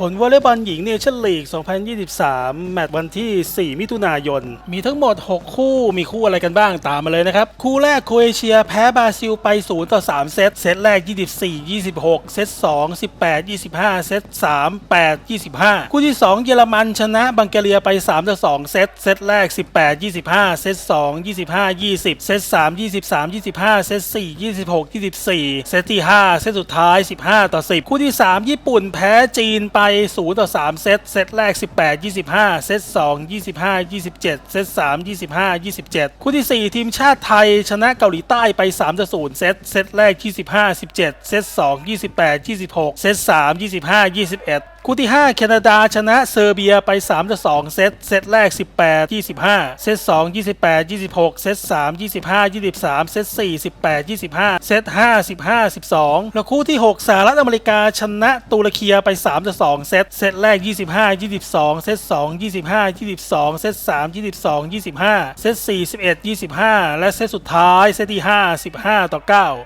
ผลวอลเลย์บอลหญิงเนชั่นลีก 2023 แมตช์วันที่ 4 มิถุนายน มีทั้งหมด 6 คู่ มีคู่อะไรกันบ้างตามมาเลยนะครับ คู่แรกโครเอเชียแพ้บราซิลไป 0 ต่อ 3 เซต เซตแรก 24 26 เซต 2 18 25 เซต 3 8 25 คู่ที่ 2 เยอรมันชนะบังแกเรียไป 3 ต่อ 2 เซต เซตแรก 18 25 เซต 2 25 20 เซต 3 23 25 เซต 4 26 24 เซตที่ 5 เซตสุดท้าย 15 ต่อ 10 คู่ที่ 3 ญี่ปุ่นแพ้จีนไป0ต่อ3 เซต เซตแรก 18 25 เซต 2 25 27 เซต 3 25 27 คู่ที่ 4 ทีมชาติไทย ชนะเกาหลีใต้ไป3ต่อ0เซต เซตแรก 25 17 เซต 2 28 26 เซต 3 25 21 คู่ที่ 5 แคนาดาชนะเซอร์เบียไป3ต่อ2เซต เซตแรก 18 25 เซต2 28 26 เซต3 25 23 เซต4 18 25 เซต5 15 12 แล้วคู่ที่ 6สหรัฐอเมริกาชนะตุรเคีไป3ต่อ2เซต เซตแรก 25 22 เซต2 25 22 เซต3 22 25 เซต4 11 25 และเซตสุดท้าย เซตที่ 5 15 ต่อ 9